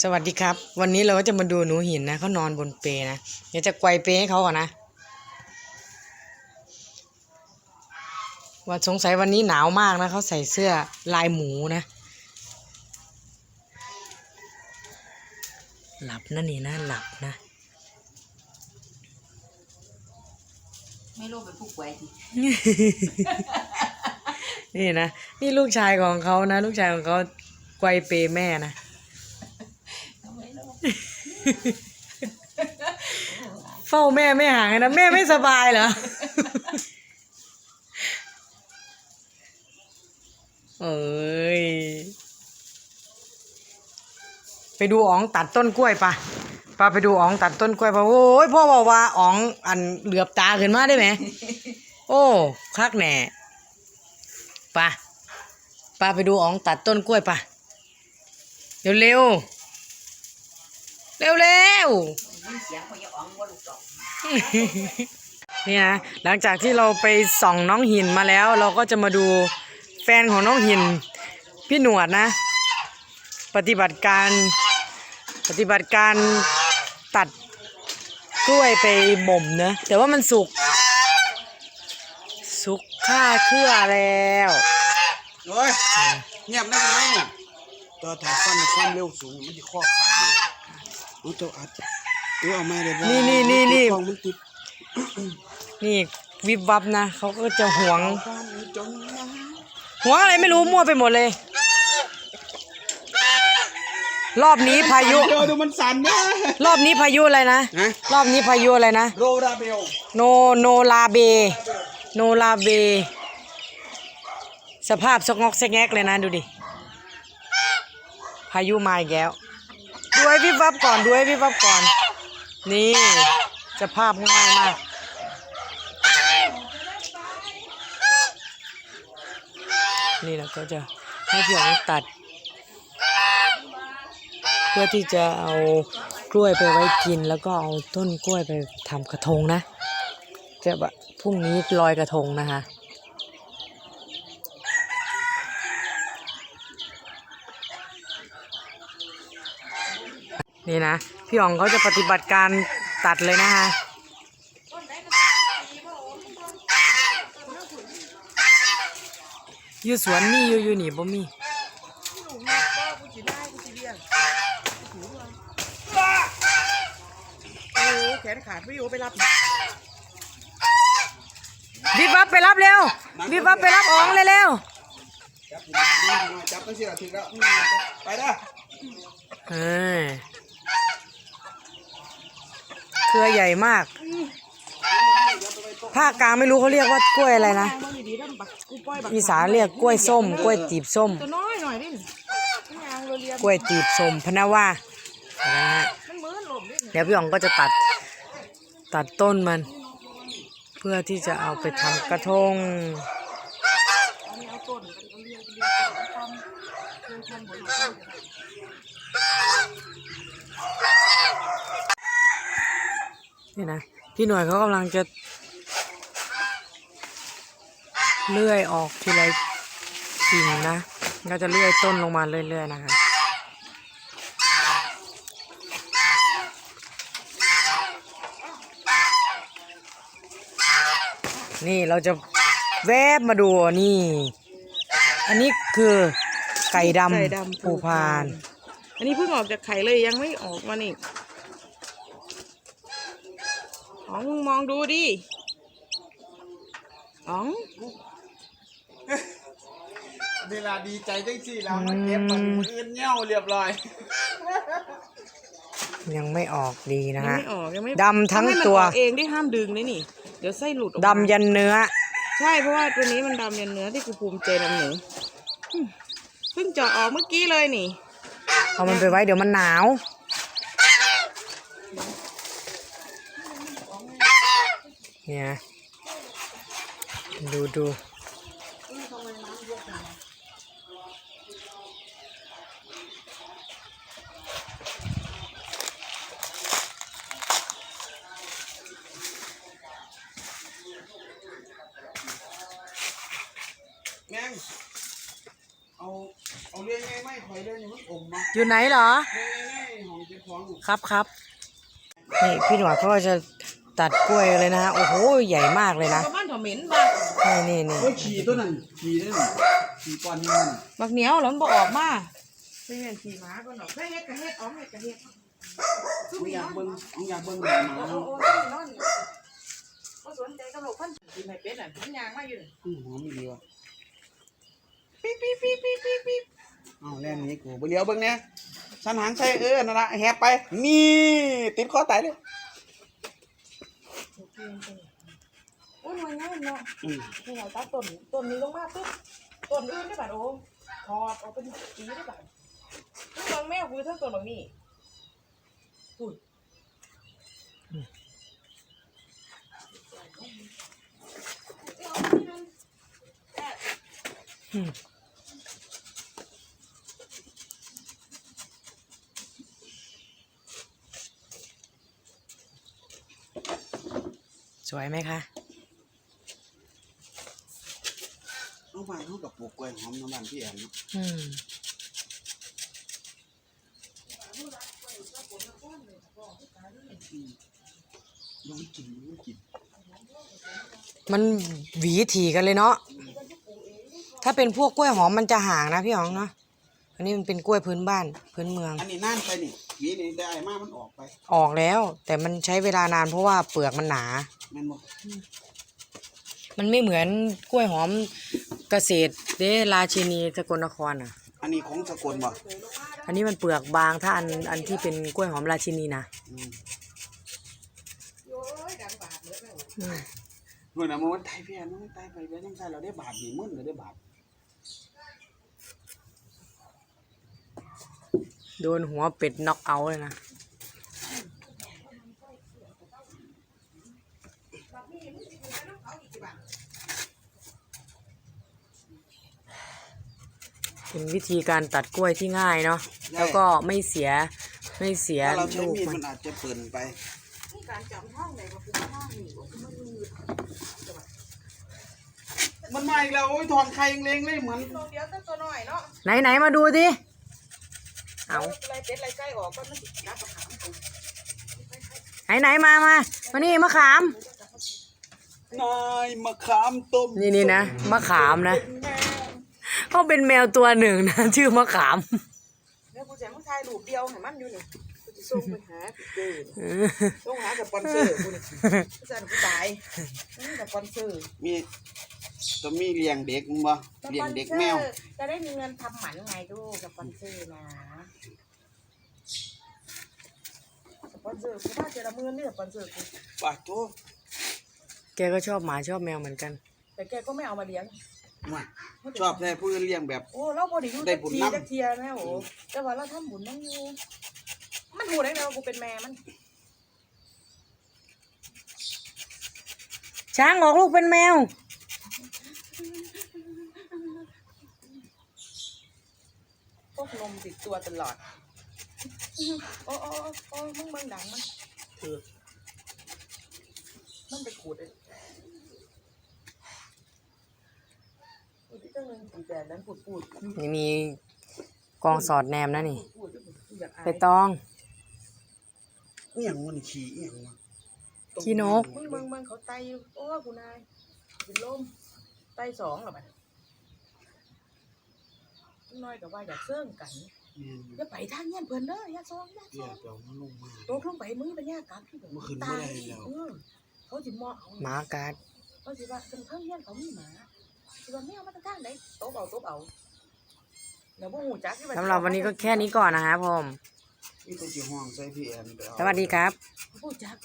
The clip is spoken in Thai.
สวัสดีครับ วันนี้เราก็จะมาดูหนูหินนะเขานอนบนเปลนะเดี๋ยวจะไกวเปลให้เขาก่อนนะว่าสงสัยวันนี้หนาวมากนะเขาใส่เสื้อลายหมูนะ หลับนะนี่นะหลับนะ ไม่รู้เป็นผู้ป่วยสินี่นะ นี่ลูกชายของเขานะ ลูกชายของเขาไกวเปแม่นะไม่รู้ เฝ้าแม่ไม่ห่างเลยนะแม่ไม่สบายเหรอเอ้ยไปดูอ๋องตัดต้นกล้วยปะปาไปดูอ๋องตัดต้นกล้วยปะโอ้ยพ่อบอกว่าอ๋องอันเหลือบตาขึ้นมาได้ไหมโอ้คักแหน่ปะปาไปดูอ๋องตัดต้นกล้วยปะเร็ว เร็วเร็วเร็วๆยินเสียงเขาจะอ๋องว่าลูกดอกนี่นะหลังจากที่เราไปส่องน้องหินมาแล้ว เราก็จะมาดูแฟนของน้องหิน พี่หนวดนะ ปฏิบัติการปฏิบัติการตัดกล้วยไปบ่มเนะแต่ว่ามันสุก สุกค่าเครือแล้วโอ้ยเงียบได้ไหมเนี่ยตัวถ่ายฟันในความเร็วสูงมันจะข้อขาดเลย รู้ตัวอัดเออเอาไม่ได้บ่นี่นี่นี่นี่ กล้องมันติดนี่วิบวับนะเขาก็จะหวงฟันจงมาหวงอะไรไม่รู้มั่วไปหมดเลย รอบนี้พายุ เดี๋ยวดูมันสั่นนะรอบนี้พายุอะไรนะฮะรอบนี้พายุอะไรนะ โรราเบลโนโนลาเบ โนลาเบ สภาพสกงอกแซกแงกเลยนะ ดูดิ พายุมาอีกแล้ว ดูให้พี่ฟับก่อนดูให้พี่ฟับก่อน นี่สภาพง่ายมากนี่เราก็จะให้พี่อ๋องตัด เพื่อที่จะเอากล้วยไปไว้กิน แล้วก็เอาต้นกล้วยไปทำกระทงนะจะแบบพรุ่งนี้ลอยกระทงนะคะ นี่นะ พี่อ๋องเขาจะปฏิบัติการตัดเลยนะคะอยู่สวนมีอยู่อยู่นี่บ่มีโอ้แขนขาดไม่อยู่ไปรับวิบวับไปรับเร็ววิบวับไปรับอ๋องเลยเร็วจับจับตั้งสี่นาทีแล้วไปเด้อเออ เครือใหญ่มาก ภาคกลางไม่รู้เขาเรียกว่ากล้วยอะไรนะมันดีๆแล้วบักกูปล่อยบักอีสานเรียกกล้วยส้ม กล้วยตีบส้ม ตัวน้อยหน่อยดิกล้วยตีบส้มพะนาว่านะฮะมันมือหล่มดิเดี๋ยวพี่อ๋องก็จะตัดตัดต้นมัน เพื่อที่จะเอาไปทำกระทง นี่เอาต้นกันก็เรียบเรียบทำคือทำบนต้ นนี่นะพี่หน่วยเขากำลังจะ เลื่อยออกทีละกิ่งนะก็จะเลื่อยต้นลงมาเรื่อยๆนะคะนี่เราจะแวบมาดูนี่ อันนี้คือไก่ดำผูพาน อันนี้เพิ่งออกจากไข่เลยยังไม่ออกมานี่ อ๋องมึงมองดูดิอ๋องเวลาดีใจจังสี่แล้วมันเก็บมันอื่นเงี้ยวเรียบร้อย ยังไม่ออกดีนะยังฮะ ไม่ออกยังไม่ดำทั้งให้มันตัวออกเองได้ห้ามดึงเลยนี่ เดี๋ยวไส้หลุดออกมาดำยันเนื้อ ใช่เพราะว่าตัวนี้มันดำยันเนื้อที่กูภูมิใจนำหนูอืมเพิ่งเจาะออกเมื่อกี้เลยนี่ เอามันไปไว้เดี๋ยวมันหนาว เนี่ยดูดูแม่งเอา เอาเรียงไงไม่ข่อยเรียงอย่างมันอมมาอยู่ไหนเหรอเรียงไงครับครับนี่พี่หนวดเขาก็จะ ตัดกล้วยเลยนะฮะโอ้โหใหญ่มากเลยนะประมาณเถาเหม็นบ้างนี่นี่นี่โอ้ยขี่ตัวนั้นขี่ได้หนิขี่ก้อนนี้มันบักเหนียวแล้วมันบ่ออกมาเป็นอย่างขี่ม้าก็หนอกได้เฮ็ดกะเฮ็ดอ๋อเฮ็ดกะเฮ็ดผมอยากเบิ่งผมอยากเบิ่งหมาโอ้เนาะโอ้ต้องนอนบ่สนใจกับโลกพันกินไม่เป็นอะมันยางมาอยู่นี่อื้อหอมอีหลีว่ะปี๊บปี๊บปี๊บปี๊บปี๊บปี๊บเอ้าแล่นหนี้กูไปเลี้ยวเบิ่งเนี่ยสันหางใส่เออนั่นละแฮปไปนี่ติดคอตายเลย โอ้ยหน่วยงานเนาะอืมนี่เราตัดต้นต้นนี้ลงมาปุ๊บต้นอื่นได้บัดโอ้ถอดออกเป็นปีได้บัดทั้งบางแม่คุยทั้งต้นบางนี่ปุ้ยอืม สวยไหมคะน้องบ้านเขากับปลูกกล้วยหอมน้องบ้านพี่แอนเนาะอืมน้องกินน้องกินมันหวีถี่กันเลยเนาะ ถ้าเป็นพวกกล้วยหอมมันจะห่างนะพี่หองเนาะ อันนี้มันเป็นกล้วยพื้นบ้านพื้นเมือง อันนี้น่านไปนี่ หวีนี่ได้ไอ้มากมันออกไปออกแล้ว แต่มันใช้เวลานานเพราะว่าเปลือกมันหนา แม่นบ่มันไม่เหมือนกล้วยหอมเกษตรเดราชินีสกลนครอะ อันนี้ของสกลบ่อันนี้มันเปลือกบางถ้าอันอันที่เป็นกล้วยหอมราชินีนะอืมอืม เมื่อน่ะมันตายพี่แอนมันตายไปแล้วยังใส่เราได้บาทนี่มึนเราได้บาท โดนหัวเป็ดน็อกเอาท์เลยนะเป็นวิธีการตัดกล้วยที่ง่ายเนาะแล้วก็ไม่เสียไม่เสียถ้าเราใช้ลูกมีดมัมันนอาจจะเปิ่นไป นี่การจำห้องไหนก็คือห้องนี่ก็คือมันมืดมันมาอีกแล้วโอ้ยถอนไข่เล็งๆเลยเหมือนตัวเดียวแต่ตัวน้อยเนาะไหนไหนมาดูสิ เอาไรเป็ดไรไก่ออกก็มันสินับประหารตัวไหนไหนมามามานี่มะขาม นายมะขามต้มนี่นี่นะมะขามนะเขาเป็นแมวตัวหนึ่งนะ ชื่อมะขาม แล้วกูจะมาถ่ายรูปเดียวให้มันอยู่นี่กูจะส่งไปหาเกินเออส่งหาสปอนเซอร์กูนี่กูจะกูตายนี่สปอนเซอร์มี ต้องมีเลี้ยงเด็กมั้งบ่เลี้ยงเด็กแมว จะได้มีเงินทำหมันไงดูสปอนเซอร์นะสปอนเซอร์กูว่าจะละมือนี่สปอนเซอร์กูปาโตแกก็ชอบหมาชอบแมวเหมือนกัน แต่แกก็ไม่เอามาเลี้ยง มาชอบแท้ผู้อื่นเลี้ยงแบบ โอ้เราบอดีอยู่ได้จักบุญทีนำ จักเทียนะโอ้แต่ว่าเราทำบุญนั่งอยู่ มันหูได้ไงว่ากูเป็นแม่มัน ช้างออกลูกเป็นแมว พว กนมติดตัวตลอด โอ้โอ้โอ้โอ้มึงเบิ่งดังมันถือมันไปขูดเลยอุ้ยที่เจ้าเงินกี่แต่นั้นปูดปูดนี่มีกองสอดแนมนะนี่ ปูดอยากอายไปตอง เอียงมันขี้เอียงมันขี้นก มึงเบิ่งเบิ่งเขาไตอยู่โอ้กูนายเป็นลมไตสองเหรอมัน น้อยกับว่าอยากเสื่องกันเนี่ยอย่าไปทางเงี้ยเพิ่นเด้ออย่าซองอย่าซเรียอกงเดี๋ยวมันลงมาตกลงไปมึงเป็นยากรรมที่แบบเมื่อคืนบ่ได้แล้วเออเขาสิมอเอาหมากัดเขาสิว่าเป็นเพิ่งเงี้ยเขามีหมาสิว่าแม่เอามาตะทางไหนโต๊ะเอาโต๊ะเอาเดี๋ยวพวกหูจักที่าสำหรับวันนี้ก็แค่นี้ก่อนนะครับผมนี่ตัวจีห้องใส่พี่แอนไปเอาสวัสดีครับผู้จัก